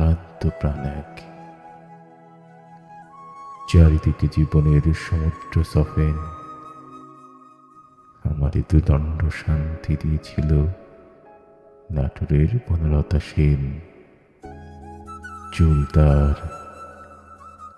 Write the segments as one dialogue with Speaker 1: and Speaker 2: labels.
Speaker 1: ক্লান্ত প্রাণ এক। চারিদিকে জীবনের সমুদ্র সফেন আমার দুদণ্ড শান্তি দিয়েছিল নাটোরের বনলতা সেন। চুলতার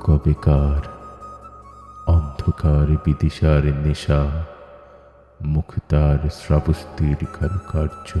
Speaker 1: কবেকার, অন্ধকার বিদিশার নেশা মুখতার শ্রাবস্তির কারুকার্য।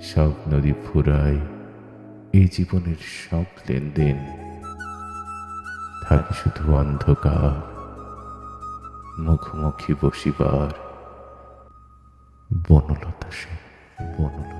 Speaker 1: সব নদী ফুরায় এই জীবনের সব লেনদেন। থাকে শুধু অন্ধকার, মুখোমুখি বসিবার। বনলতা সে বনলতা।